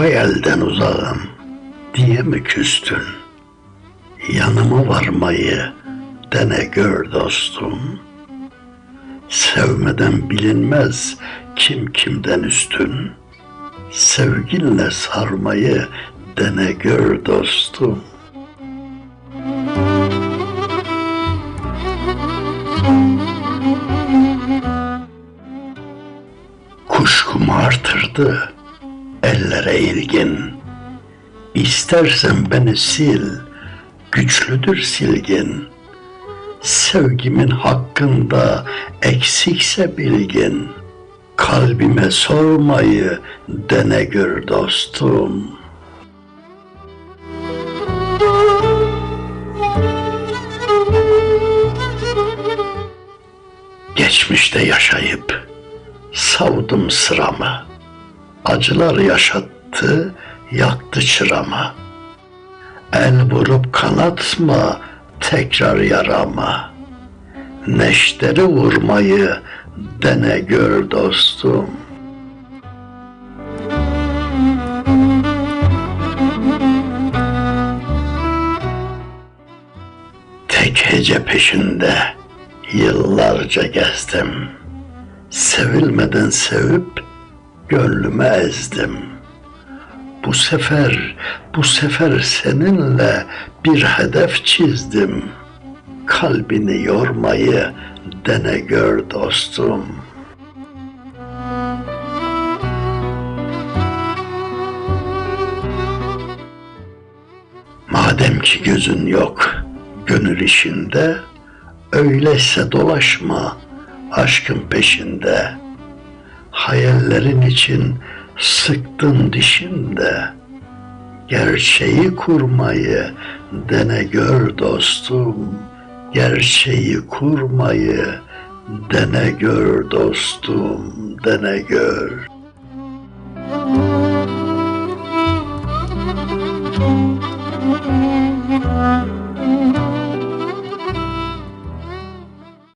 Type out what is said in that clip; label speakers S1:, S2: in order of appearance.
S1: elden uzağım diye mi küstün? Yanıma varmayı dene gör dostum. Sevmeden bilinmez kim kimden üstün. Sevginle sarmayı dene gör dostum. Kuşkumu artırdı ellere ilgin. İstersen beni sil, güçlüdür silgin. Sevgimin hakkında eksikse bilgin. Kalbime sormayı dene gör dostum. Geçmişte yaşayıp savdum sıramı. Acılar yaşattı, yaktı çıramı. El vurup kanatma tekrar yarama. Neşteri vurmayı dene gör dostum. Tek hece peşinde yıllarca gezdim. Sevilmeden sevip gönlümü ezdim. Bu sefer, bu sefer seninle bir hedef çizdim. Kalbini yormayı dene gör dostum. Madem ki gözün yok gönül işinde, öyleyse dolaşma aşkın peşinde. Hayallerin için sıktın dişinde. Gerçeği kurmayı dene gör dostum. Gerçeği kurmayı dene gör dostum, dene gör.